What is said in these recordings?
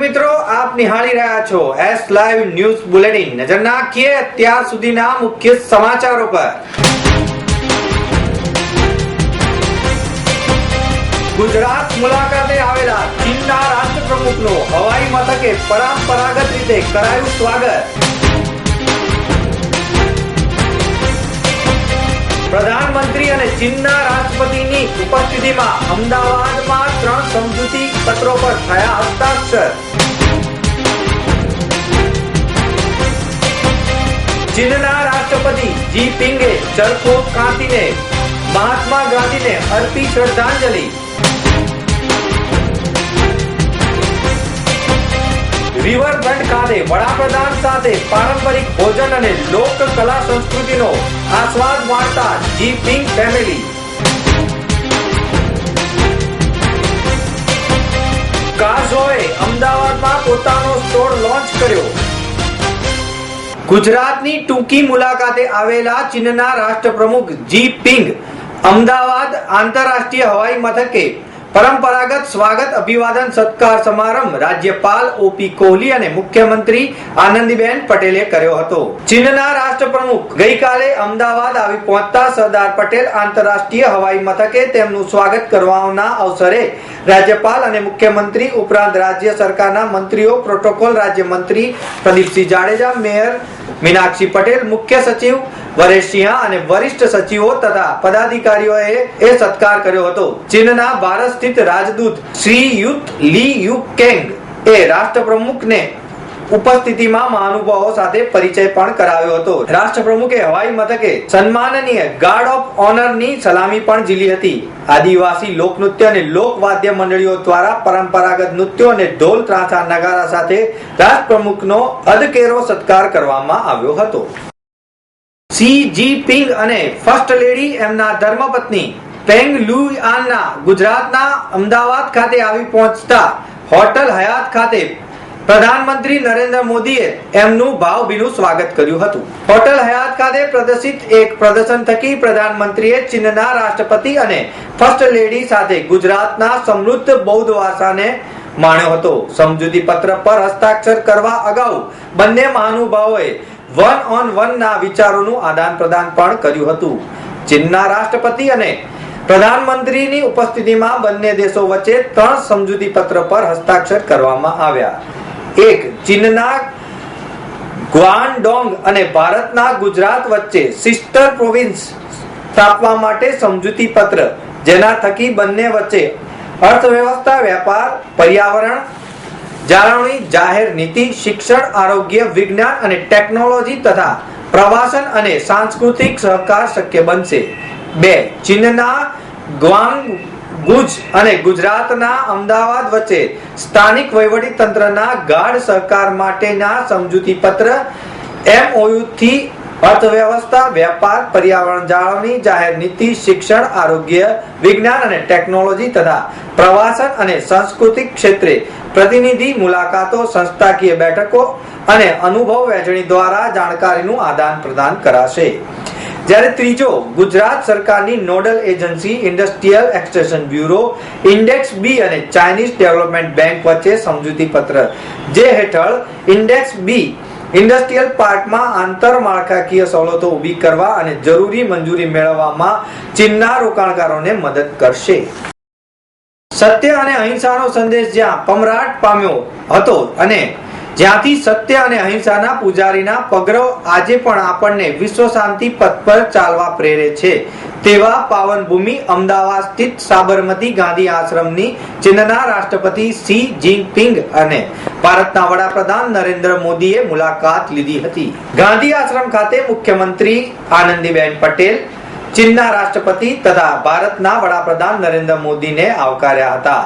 મિત્રો, આપ નિહાળી રહ્યા છો એસ લાઈવ ન્યૂઝ બુલેટિન નજર નાખીએ અત્યાર સુધીના મુખ્ય સમાચારો પર. ગુજરાત મુલાકાતે આવેલા ચીનના રાષ્ટ્રપ્રમુખનો હવાઈ મથકે પરંપરાગત રીતે કરાયું સ્વાગત. પ્રધાનમંત્રી અને ચીનના રાષ્ટ્રપતિની ઉપસ્થિતિમાં અમદાવાદમાં ત્રણ સમજૂતી પત્રો પર થયા હસ્તાક્ષર. ચીનના રાષ્ટ્રપતિ જી પિંગે ચરખો કાંતીને, મહાત્મા ગાંધીને અર્પી શ્રદ્ધાંજલિ. રિવરફ્રન્ટ ખાતે વડાપ્રધાન સાથે પારંપરિક ભોજન અને લોક કલા સંસ્કૃતિનો આસ્વાદ માણતા જી પિંગ ફેમિલી કાઝોએ અમદાવાદમાં પોતાનો સ્ટોર લોન્ચ કર્યો. ગુજરાતની ટૂંકી મુલાકાતે આવેલા ચીનના રાષ્ટ્રપ્રમુખ જી પિંગ અમદાવાદ આંતરરાષ્ટ્રીય હવાઈ મથકે પરંપરાગત સ્વાગત અભિવાદન સત્કાર સમારંભ રાજ્યપાલ ઓપી કોહલી અને મુખ્યમંત્રી આનંદીબેન પટેલે કર્યો હતો. ચીનના રાષ્ટ્રપ્રમુખ ગઈકાલે અમદાવાદ આવી પહોંચતા સરદાર પટેલ આંતરરાષ્ટ્રીય હવાઈ મથકે તેમનું સ્વાગત કરવાના અવસરે રાજ્યપાલ અને મુખ્યમંત્રી ઉપરાંત રાજ્ય સરકારના મંત્રીઓ, પ્રોટોકોલ રાજ્યમંત્રી પ્રદીપસિંહ જાડેજા, મેયર મીનાક્ષી પટેલ, મુખ્ય સચિવ વરેશસિંહ અને વરિષ્ઠ સચિવો તથા પદાધિકારીઓએ એ સત્કાર કર્યો હતો. ચીનના ભારત સ્થિત રાજદૂત શ્રી યુત લી યુ કેંગ એ રાષ્ટ્રપ્રમુખને ઉપસ્થિતિમાં મહાનુભાવો સાથે પરિચય પણ કરાવ્યો હતો. રાષ્ટ્રપ્રમુખે હવાઈ મથકે સન્માનનીય ગાર્ડ ઓફ ઓનરની સલામી પણ ઝીલી હતી. આદિવાસી લોકનૃત્ય અને લોકવાદ્ય મંડળીઓ દ્વારા પરંપરાગત નૃત્યો અને ઢોલ ત્રાસા નગારા સાથે રાષ્ટ્રપ્રમુખનો અધકેરો સત્કાર કરવામાં આવ્યો હતો. સી જી પિંગ અને ફર્સ્ટ લેડી એમના ધર્મપત્ની પેંગ લુઆનના ગુજરાતના અમદાવાદ ખાતે આવી પહોંચતા હોટલ હયાત ખાતે પ્રધાનમંત્રી નરેન્દ્ર મોદીએ એમનું ભાવભીનું સ્વાગત કર્યું હતું. હોટલ હયાત ખાતે પ્રદર્શિત એક પ્રદર્શન થકી પ્રધાનમંત્રીએ ચીનના રાષ્ટ્રપતિ અને ફર્સ્ટ લેડી સાથે ગુજરાતના સમૃદ્ધ બૌદ્ધ વારસાને માણ્યો હતો. સમજૂતી પત્ર પર હસ્તાક્ષર કરવા અગાઉ બંને મહાનુભાવોએ વન ઓન વન ના વિચારોનું આદાન પ્રદાન પણ કર્યું હતું. ચીનના રાષ્ટ્રપતિ અને પ્રધાનમંત્રીની ઉપસ્થિતિમાં બંને દેશો વચ્ચે ત્રણ સમજૂતી પત્ર પર હસ્તાક્ષર કરવામાં આવ્યા. એક, ચીનના ગ્વાનડોંગ અને ભારતના ગુજરાત વચ્ચે સિસ્ટર પ્રોવિન્સ સ્થાપવા માટે સમજૂતી પત્ર જેના થકી બંને વચ્ચે અર્થવ્યવસ્થા વેપાર પર્યાવરણ જાળવણી, જાહેર નીતિ, શિક્ષણ, આરોગ્ય, વિજ્ઞાન અને ટેકનોલોજી તથા પ્રવાસન અને સાંસ્કૃતિક સહકાર શક્ય બનશે. બે, ચીનના ગ્વાંગ ગુજ અને ગુજરાતના અમદાવાદ વચ્ચે સ્થાનિક વહીવટી તંત્રના ગાઢ સહકાર માટેના સમજૂતી પત્ર એમઓયુ થી અર્થવ્યવસ્થા, વેપાર, પર્યાવરણ જાળવણી, જાહેર નીતિ, શિક્ષણ, આરોગ્ય, વિજ્ઞાન અને ટેકનોલોજી તથા પ્રવાસન અને સાંસ્કૃતિક ક્ષેત્રે પ્રતિનિધિ મુલાકાતો, સંસ્થાકીય બેઠકો અને અનુભવ વહેંચણી દ્વારા જાણકારીનું આદાન પ્રદાન કરાશે. જ્યારે ત્રીજો ગુજરાત સરકારની nodal agency industrial extension bureau, index B અને ચાઇનીઝ ડેવલપમેન્ટ બેંક વચ્ચે સમજૂતી પત્ર જે હેઠળ ઇન્ડેક્સ બી ઇન્ડસ્ટ્રીયલ પાર્કમાં આંતરમાળખાકીય સવલતો ઊભી કરવા અને જરૂરી મંજૂરી મેળવવામાં ચીનના રોકાણકારોને મદદ કરશે. સત્ય અને અહિંસાનો સંદેશ જ્યાં પમરાટ પામ્યો હતો અને જ્યાંથી સત્ય અને અહિંસાના પૂજારીના પગરવ આજે પણ આપણને વિશ્વ શાંતિ પથ પર ચાલવા પ્રેરે છે. તેવા પાવન ભૂમિ અમદાવાદ સ્થિત સાબરમતી ગાંધી આશ્રમની ચીનના રાષ્ટ્રપતિ સી જિનપિંગ અને ભારતના વડાપ્રધાન નરેન્દ્ર મોદીએ મુલાકાત લીધી હતી. ગાંધી આશ્રમ ખાતે મુખ્યમંત્રી આનંદીબેન પટેલ, ચીનના રાષ્ટ્રપતિ તથા ભારતના વડાપ્રધાન નરેન્દ્ર મોદીને આવકાર્યા હતા.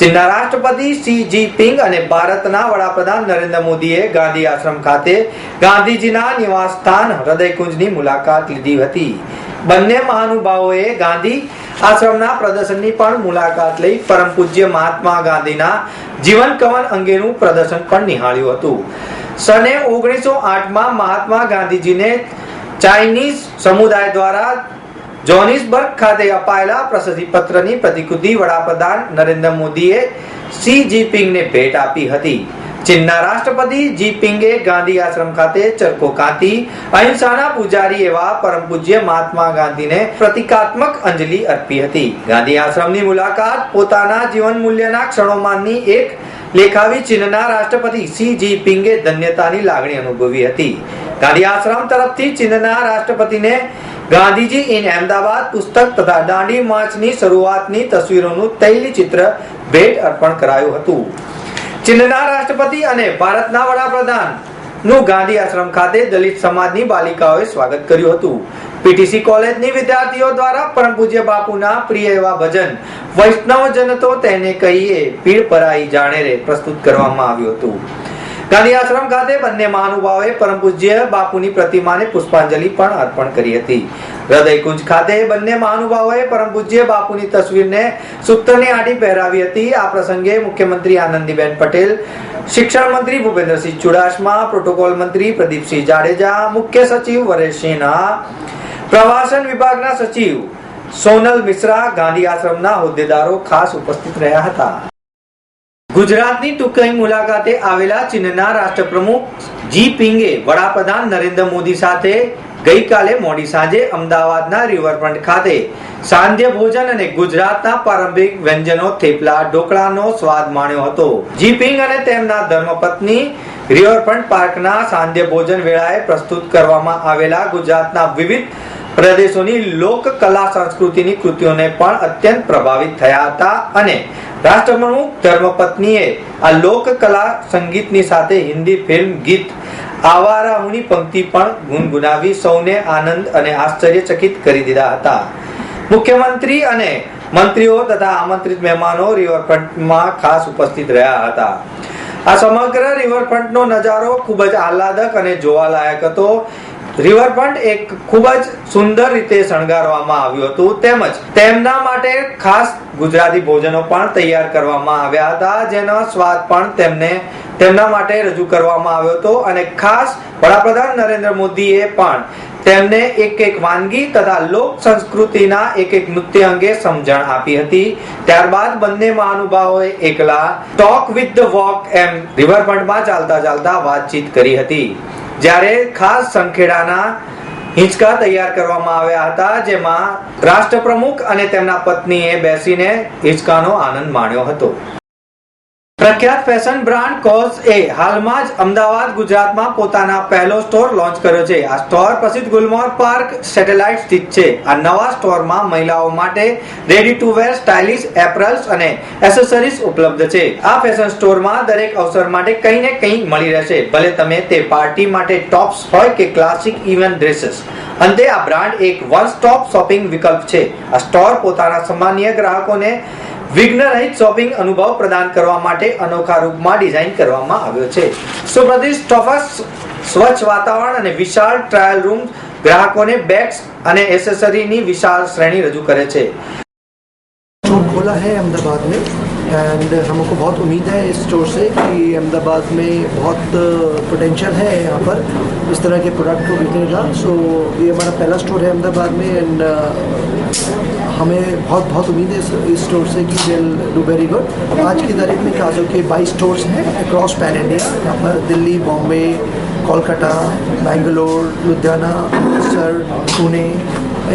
ચીનના રાષ્ટ્રપતિ સી જિનપિંગ અને ભારતના વડાપ્રધાન નરેન્દ્ર મોદીએ ગાંધી આશ્રમ ખાતે ગાંધીજીના નિવાસ સ્થાન હૃદયકુંજની મુલાકાત લીધી હતી. બંને મહાનુભાવોએ ગાંધી આશ્રમના પ્રદર્શનની પણ મુલાકાત લઈ પરમ પૂજ્ય મહાત્મા ગાંધીના જીવન કવન અંગેનું પ્રદર્શન પણ નિહાળ્યું હતું. સને ઓગણીસો આઠમાં મહાત્મા ગાંધીજીને ચાઇનીઝ સમુદાય દ્વારા જોનિસબર્ગ ખાતે અપાયેલા પ્રશસ્તિ પત્રની પ્રતિકૃતિ વડાપ્રધાન નરેન્દ્ર મોદીએ સી જીપિંગને ભેટ આપી હતી. ચીનના રાષ્ટ્રપતિ જીપિંગે ગાંધી આશ્રમ ખાતે ચરખો કાતી અહિંસાના પૂજારી એવા પરમ પૂજ્ય મહાત્મા ગાંધીને પ્રતિકાત્મક અંજલિ અર્પી હતી. ગાંધી આશ્રમની મુલાકાત પોતાના જીવન મૂલ્યના ક્ષણોમાંની એક લેખાવી ચીનના રાષ્ટ્રપતિ સી જીપિંગે ધન્યતાની લાગણી અનુભવી હતી. ગાંધી આશ્રમ તરફથી ચીનના રાષ્ટ્રપતિને ગાંધીજી ઇન અમદાવાદ પુસ્તક તથા દાંડી માર્ચની શરૂઆતની તસવીરોનું તૈલી ચિત્ર ભેટ અર્પણ કરાયું હતું. ચીનના રાષ્ટ્રપતિ અને ભારતના વડાપ્રધાનનું ગાંધી આશ્રમ ખાતે દલિત સમાજની બાલિકાઓએ સ્વાગત કર્યું હતું. પીટીસી કોલેજની વિદ્યાર્થીઓ દ્વારા પરમ પૂજ્ય બાપુના પ્રિય એવા ભજન વૈષ્ણવ જન તો તેને કહીએ પીડ પરાઈ જાણે રે પ્રસ્તુત કરવામાં આવ્યું હતું. ગાંધી આશ્રમ ખાતે બંને મહાનુભાવોએ પરમ પૂજ્ય બાપુની પ્રતિમાને પુષ્પાંજલિ પણ અર્પણ કરી હતી. હૃદયકુંજ ખાતે બંને મહાનુભાવોએ પરમ પૂજ્ય બાપુની તસવીરને સૂત્રની આડી પહેરાવી હતી. આ પ્રસંગે મુખ્યમંત્રી આનંદીબેન પટેલ, શિક્ષણ મંત્રી ભૂપેન્દ્રસિંહ ચુડાસમા, પ્રોટોકોલ મંત્રી પ્રદીપસિંહ જાડેજા, મુખ્ય સચિવ વરેશ સિન્હા પ્રવાસન વિભાગના સચિવ સોનલ મિશ્રા, ગાંધી આશ્રમના હોદ્દેદારો ખાસ ઉપસ્થિત રહ્યા હતા. ગુજરાતની ટૂંકી મુલાકાતે આવેલા ચીનના રાષ્ટ્રપ્રમુખ જી પિંગે વડાપ્રધાન નરેન્દ્ર મોદી સાથે ગઈકાલે મોડી સાંજે અમદાવાદના રિવરફ્રન્ટ ખાતે સાંધ્ય ભોજન અને ગુજરાતના પારંપરિક વ્યંજનો થેપલા ઢોકળાનો સ્વાદ માણ્યો હતો. જીપિંગ અને તેમના ધર્મપત્ની રિવરફ્રન્ટ પાર્કના સાંધ્ય ભોજન વેળાએ પ્રસ્તુત કરવામાં આવેલા ગુજરાતના વિવિધ પ્રદેશોની લોક કલા સંસ્કૃતિની કૃતિઓને પણ અત્યંત પ્રભાવિત થયા હતા અને રાષ્ટ્રપ્રમુખ ધર્મપત્નીએ આ લોક કલા સંગીતની સાથે હિન્દી ફિલ્મ ગીત આવારા હુની પંક્તિ પણ ગુનગુનાવી સૌને આનંદ અને આશ્ચર્યચકિત કરી દીધા હતા. મુખ્યમંત્રી અને મંત્રીઓ તથા આમંત્રિત મહેમાનો રિવરફ્રન્ટમાં ખાસ ઉપસ્થિત રહ્યા હતા. આ સમગ્ર રિવરફ્રન્ટનો નજારો ખૂબ જ આહલાદક અને જોવાલાયક હતો. રિવરફ્રન્ટ એક ખૂબ જ સુંદર રીતે શણગારવામાં આવ્યું હતું. તેમજ તેમના માટે ખાસ ગુજરાતી ભોજનો પણ તૈયાર કરવામાં આવ્યા હતા, જેનો સ્વાદ પણ તેમને તેમના માટે રજૂ કરવામાં આવ્યો હતો અને ખાસ વડાપ્રધાન નરેન્દ્ર મોદીએ પણ તેમને એક એક વાનગી તથા લોક સંસ્કૃતિના એક એક નૃત્ય અંગે સમજણ આપી હતી. ત્યારબાદ બંને મહાનુભાવોએ એકલા ટોક વિથ ધ વોક એમ રિવરફ્રન્ટમાં ચાલતા ચાલતા વાતચીત કરી હતી. જ્યારે ખાસ સંખેડાના હિંચકા તૈયાર કરવામાં આવ્યા હતા, જેમાં રાષ્ટ્રપ્રમુખ અને તેમના પત્નીએ બેસીને હિંચકાનો આનંદ માણ્યો હતો. પ્રખ્યાત ફેશન બ્રાન્ડ કોઝ એ હાલમાં જ અમદાવાદ, ગુજરાતમાં પોતાના પહેલો સ્ટોર લોન્ચ કર્યો છે. આ સ્ટોર પ્રસિદ્ધ ગુલમોર પાર્ક સેટેલાઇટ સ્થિત છે. આ નવા સ્ટોરમાં મહિલાઓ માટે ready to wear stylish apparels અને એસેસરીઝ ઉપલબ્ધ છે. આ ફેશન સ્ટોરમાં દરેક અવસર માટે કંઈ ને કંઈ મળી રહેશે. ભલે તમે તે પાર્ટી માટે ટોપ્સ હોય કે ક્લાસિક ઇવેન્ટ ડ્રેસીસ અંતે આ બ્રાન્ડ એક વન સ્ટોપ શોપિંગ વિકલ્પ છે. આ સ્ટોર પોતાના સામાન્ય ગ્રાહકોને વિઘ્ન રહિત શોપિંગ અનુભવ પ્રદાન કરવા માટે અનોખા રૂપમાં ડિઝાઇન કરવામાં આવ્યો છે સુપ્રતિષ્ઠ ઓફર્સ સ્વચ્છ વાતાવરણ અને વિશાળ ટ્રાયલ રૂમ ગ્રાહકોને બેગ્સ અને એસેસરીની વિશાળ શ્રેણી રજૂ કરે છે स्टोर खोला है अहमदाबाद में एंड हमको बहुत उम्मीद है इस स्टोर से कि अहमदाबाद में बहुत पोटेंशियल है यहाँ पर इस तरह के प्रोडक्ट को बिकने का सो ये हमारा पहला स्टोर है अहमदाबाद में एंड हमें बहुत बहुत उम्मीद है इस, इस स्टोर से कि विल डू वेरी गुड आज की तारीख में काजो के बाईस स्टोर्स हैं अक्रॉस पैन इंडिया यहाँ पर दिल्ली बॉम्बे कोलकाता बेंगलोर लुधियाना अमृतसर पुणे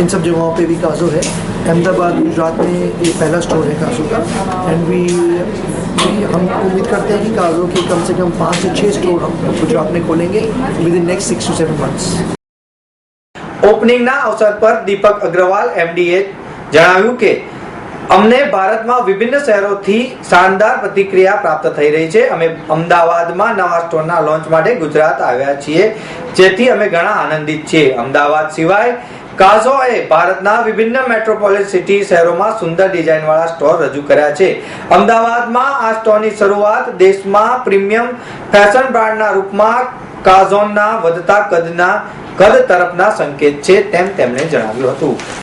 इन सब जगहों पे भी काजो है अहमदाबाद गुजरात में ये पहला स्टोर है काजू का एंड वी हम उम्मीद करते हैं कि काजू के कम से कम पाँच से छः स्टोर हम गुजरात में खोलेंगे within next six to seven months ઓપનિંગના અવસર પર દીપક અગ્રવાલ એમડીએ જણાવ્યું કે, અમને ભારતમાં વિભિન્ન શહેરોથી શાનદાર પ્રતિક્રિયા પ્રાપ્ત થઈ રહી છે. અમે અમદાવાદમાં નવા સ્ટોરના લોન્ચ માટે ગુજરાત આવ્યા છીએ, જેથી અમે ઘણા આનંદિત છીએ. અમદાવાદ સિવાય, કાઝોએ ભારતના વિભિન્ન મેટ્રોપોલિસ સિટી શહેરોમાં સુંદર ડિઝાઇનવાળા સ્ટોર રજૂ કર્યા છે. અમદાવાદમાં આ સ્ટોરની શરૂઆત દેશમાં પ્રીમિયમ ફેશન બ્રાન્ડના રૂપમાં કાઝોનના વધતા કદના કદ તરફના સંકેત છે તેમ તેમણે જણાવ્યું હતું.